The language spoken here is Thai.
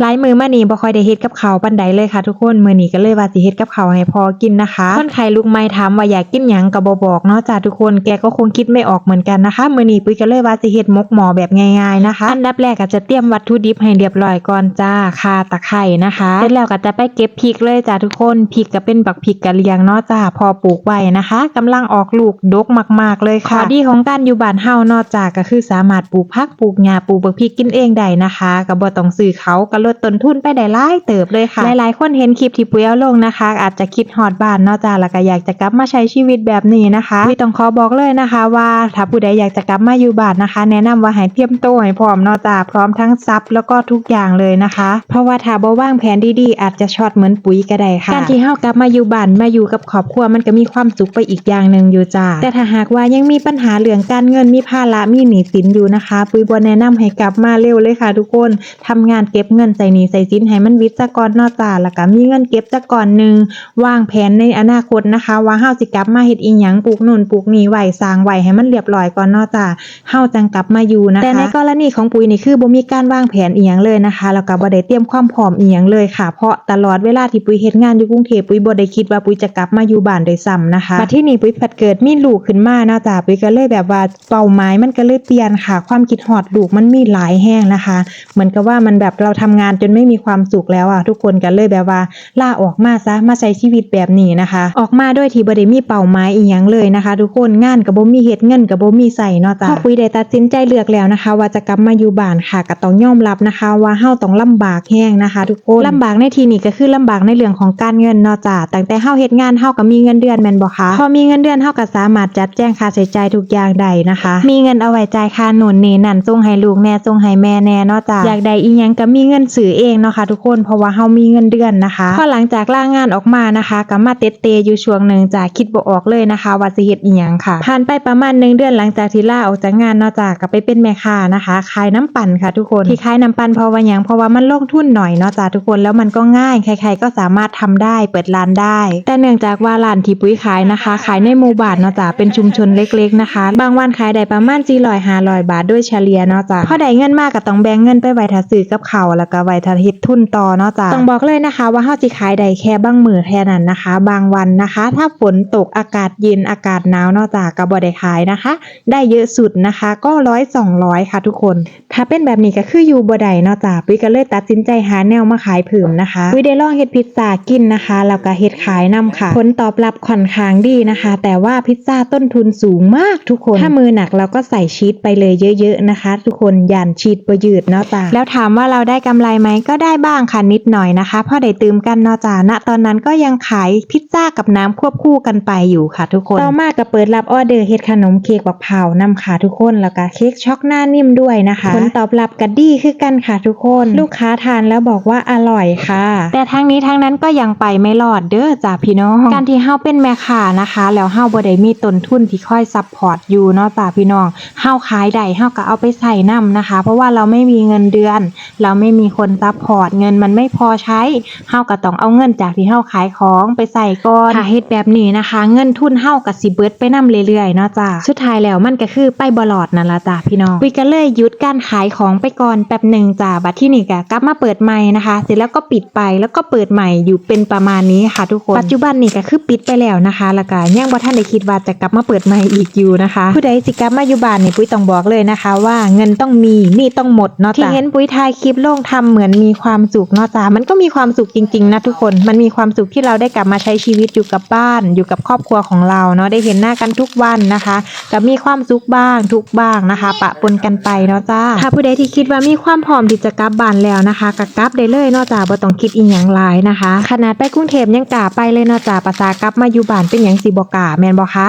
หลายมือมานี่บ่ค่อยได้เฮ็ดกับข้าวปานใดเลยค่ะทุกคนมื้อนี้ก็เลยว่าสิเฮ็ดกับข้าวให้พอกินนะคะคนไข้ลูกใหม่ถามว่าอยากกินหยังก็บ่บอกเนาะจ้าทุกคนแกก็คงคิดไม่ออกเหมือนกันนะคะมื้อนี้ปุ้ยก็เลยว่าสิเฮ็ดมกหม้อแบบง่ายๆนะคะ อันดับแรกก็จะเตรียมวัตถุดิบให้เรียบร้อยก่อนจ้าข่าตะไคร้นะคะเสร็จแล้วก็จะไปเก็บพริกเลยจ้าทุกคนพริกก็เป็นบักพริกกะเหรี่ยงเนาะจ้าพอปลูกไว้นะคะกำลังออกลูกดกมาก ๆเลยค่ะข้อดีของการอยู่บ้านเฮาเนาะจ้าก็คือสามารถปลูกผักปลูกหญ้าปลูกบักพริกกินเองได้นะคะก็บ่ต้องซื้อเขาก็ลดต้นทุนไปได้หลายเติบเลยค่ะ หลายๆ คนเห็นคลิปที่ปุ้ยเอาลงนะคะ อาจจะคิดฮอดบ้านเนาะจ้าแล้วก็อยากจะกลับมาใช้ชีวิตแบบนี้นะคะปุ้ยต้องขอบอกเลยนะคะ ว่าถ้าผู้ใดอยากจะกลับมาอยู่บ้านนะคะ แนะนำว่าให้เตรียมโตวให้พร้อมเนาะจ้าพร้อมทั้งทรัพย์แล้วก็ทุกอย่างเลยนะคะ เพราะว่าถ้าบ่วางแผนดีๆ อาจจะช็อตเหมือนปุ๋ยก็ได้ค่ะการที่เฮากลับมาอยู่บ้านมาอยู่กับครอบครัวมันก็มีความสุขไปอีกอย่างหนึ่งอยู่จ้าแต่ถ้าหากว่ายังมีปัญหาเรื่องการเงินมีภาระมีหนี้สินอยู่นะคะ ปุ้ยบ่แนะนำให้กลับมาเร็วเลยค่ะ ทุกคนทำงานเก็บเงินใส่หนี้ใส่สินให้มันวิดซะก่อนเนาะจ้าแล้วก็มีเงินเก็บซะก่อนหนึ่งวางแผนในอนาคตนะคะ ว่าเฮาสิกลับมาเฮ็ดอีหยังปลูกนู่นปลูกนี่ไว้สร้างไว้ให้มันเรียบร้อยก่อนเนาะจ้าเฮาจังกลับมาอยู่นะคะแต่ในกรณีของปุ้ยนี่คือบ่มีการวางแผนอีหยังเลยนะคะแล้วก็บ่ได้เตรียมความพร้อมอีหยังเลยค่ะ เพราะตลอดเวลาที่ปุ้ยเฮ็ดงานอยู่กรุงเทพปุ้ยบ่ได้คิดว่าปุ้ยจะกลับมาอยู่บ้านโดยซ้ำนะคะบัดที่นี่ปุ้ยผัดเกิดมีลูกขึ้นมาเนาะจ้าปุ้ยก็เลยแบบว่าเป้าหมายมันก็เลยเปลี่ยนค่ะ ความคิดฮอดลูกมันมีหลายแห้งนะคะ เหมือนกับว่ามันแบบเราทำงานจนไม่มีความสุขแล้วอะทุกคนก็เลยแบบว่าล่าออกมาซะมาใช้ชีวิตแบบนี้นะคะ ออกมาด้วยที่บ่ได้มีเป้าหมายอีหยังเลยนะคะ ทุกคนงานก็บ่มีเฮ็ดเงินก็บ่มีใส่เนาะจ้าพอปุ้ยได้ตัดสินใจเลือกแล้วนะคะ ว่าจะกลับมาอยู่บ้านค่ะก็ต้องยอมรับนะคะ ว่าเฮาต้องลำบากแห้งนะคะ ทุกคนลำบากในที่นี้ก็คือลำบากในเรื่องของการเงินเนาะจ้าตั้งแต่เฮาเฮ็ดงานเฮาก็มีเงินเดือนแม่นบ่คะพอมีเงินเดือนเฮาก็สามารถจัดแจงค่าใช้จ่ายทุกอย่างได้นะคะ มีเงินเอาไว้จ่ายค่าโน่นนี่นั่นส่งให้ลูกแน่ส่งให้แม่แน่เนาะจ้าอยากได้อีหยังก็มีเงินซื้อเองเนาะค่ะทุกคนเพราะว่าเฮามีเงินเดือนนะคะพอหลังจากลางงานออกมานะคะก็มาเตะเตอยู่ช่วงหนึ่งจ้าคิดบ่ออกเลยนะคะ ว่าสิเฮ็ดอีหยังค่ะผ่านไปประมาณหนึ่งเดือนหลังจากที่ลาออกจากงานเนาะจาก็ไปเป็นแม่ค้านะคะขายน้ำปั่นค่ะทุกคนที่ขายน้ำปั่นเพราะว่าหยังเพราะว่ามันลงทุนหน่อยเนาะจ้าทุกคนแล้วมันก็ง่ายใคร ๆ ก็สามารถทำได้เปิดร้านได้ แต่เนื่องจากว่าร้านที่ปุ้ยขายนะคะ ขายในหมู่บ้านเนาะจ้าเป็นชุมชนเล็กๆนะคะ บางวันขายได้ประมาณ400 500บาทด้วยเฉลี่ยเนาะจ้าพอได้เงินมากก็ต้องแบ่งเงินไปไว้ถ้าซื้อกับข้าแล้วก็ไว้ถ้าเฮ็ดทุนต่อเนาะจ้าต้องบอกเลยนะคะ ว่าเฮาสิขายได้แค่บางมื้อแค่นั้นนะคะ บางวันนะคะ ถ้าฝนตกอากาศเย็นอากาศหนาวเนาะจ้าก็บ่ได้ขายนะคะ ได้เยอะสุดนะคะ ก็ร้อยสองร้อยค่ะทุกคน ถ้าเป็นแบบนี้ก็คืออยู่บ่ได้เนาะจ้าปุ้ยก็เลยตัดสินใจหาแนวมาขายเพิ่มนะคะปุ้ยได้ลองเฮ็ดพิซซ่ากินนะคะแล้วก็เฮ็ดขายนํค่ะ ผลตอบรับค่อนข้างดีนะคะ แต่ว่าพิซซ่าต้นทุนสูงมากทุกคน ถ้ามือหนักเราก็ใส่ชีสไปเลยเยอะ ๆนะคะ ทุกคนย่านชีสบ่ยืดเนาะจ้าแล้วถามว่าเราได้กำไรไหมก็ได้บ้างค่ะนิดหน่อยนะคะเพราะได้ตืมกันเนาะจ้าณตอนนั้นก็ยังขายพิซซ่ากับน้ำควบคู่กันไปอยู่ค่ะทุกคนต่อมาก็เปิดรับออเดอร์เฮ็ดขนมเค้กบักเผานำค่ะทุกคนแล้วก็เค้กช็อกหน้านิ่มด้วยนะคะผลตอบรับก็ดีคือกันค่ะทุกคน ลูกค้าทานแล้วบอกว่าอร่อยค่ะ แต่ทั้งนี้ทั้งนั้นก็ยังไปไม่รอดเด้อจ้าพี่น้องการที่เฮาเป็นแม่ค้านะคะ แล้วเฮาบ่ได้มีต้นทุนที่คอยซัพพอร์ตอยู่เนาะจ้าพี่น้องเฮาขายได้เฮาก็เอาไปใส่นํนะคะ เพราะว่าเราไม่มีเงินเดือน เราไม่มีคนซัพพอร์ตเงินมันไม่พอใช้เฮาก็ต้องเอาเงินจากที่เฮาขายของไปใส่ก่อนถ้าเฮ็ดแบบนี้นะคะ เงินทุนเฮาก็สิเบิดไปนํเรื่อยๆเนาะจ้าสุดท้ายแล้วมันก็คือไปบ่รอดนั่นล่ะจ้าพี่น้องคุยกันเลยหยุดการขายของไปก่อนแป๊บหนึ่งจ้าบัดที่นี่ก็กลับมาเปิดใหม่นะคะ เสร็จแล้วก็ปิดไปแล้วก็เปิดใหม่อยู่เป็นประมาณนี้ค่ะทุกคนปัจจุบันนี่ก็คือปิดไปแล้วนะคะแล้วก็ยังบ่ทันได้คิดว่าจะกลับมาเปิดใหม่อีกอยู่นะคะ ผู้ใดสิกลับมาอยู่บ้านนี่ปุ้ยต้องบอกเลยนะคะ ว่าเงินต้องมีหนี่ต้องหมดเนาะจ้าที่เห็นปุ้ยถ่ายคลิปลงทำเหมือนมีความสุขเนาะจ้ามันก็มีความสุขจริงๆนะทุกคน มันมีความสุขที่เราได้กลับมาใช้ชีวิตอยู่กับบ้าน อยู่กับครอบครัวของเราเนาะได้เห็นหน้ากันทุกวันนะคะก็มีความสุขบ้างทุกบ้างนะคะ ปะปนกันไปเนาะจ้าถ้าผู้ใดที่คิดว่ามีความพร้อมที่จะกลับบ้านแล้วนะคะก็กลับได้เลยเนาะจ้าบ่ต้องคิดอีหยังหลายนะคะขนาดไปกรุงเทพยังกล้าไปเลยเนาะจ้าภาษากลับมาอยู่บ้านเป็นหยังสิบ่กล้าแม่นบ่คะ